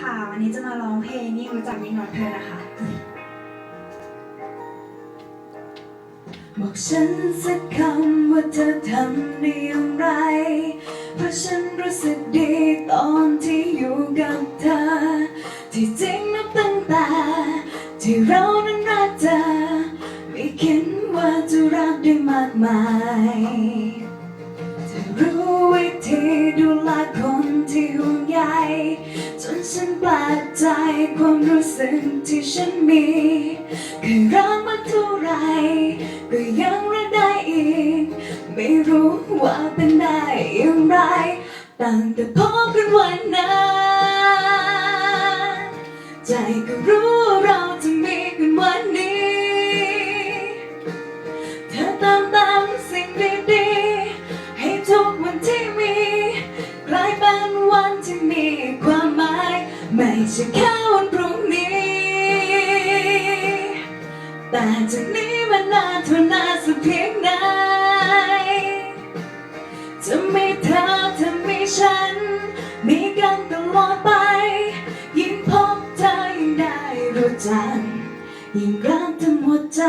ค่ะ วันนี้จะมาร้องเพลงยิ่งรู้จักยิ่งรักเธอนะคะ บอกฉันสักคำว่าเธอทำได้อย่างไร เพราะฉันรู้สึกดีตอนที่อยู่กับเธอ ที่จริงนับตั้งแต่ที่เรานั้นรักเธอ ไม่คิดว่าจะรักได้มากมายจะรู้วิธีดูแลคนที่ห่วงใย ฉันแปลกใจความรู้สึกที่ฉันมีเคยรักมาเท่าไร ก็ยังรักได้อีก ไม่รู้ว่าเป็นได้อย่างไรตั้งแต่พบกันวันนั้นใจก็รู้เราจะมีกันวัน ไม่ใช่แค่วันพรุ่งนี้ แต่จากนี้มันนานเท่านานสักเพียงไหนจะมีเธอเธอมีฉัน มีกันตลอดไป ยิ่งพบเธอยิ่งได้รู้จักยิ่งรักเธอหมดใจ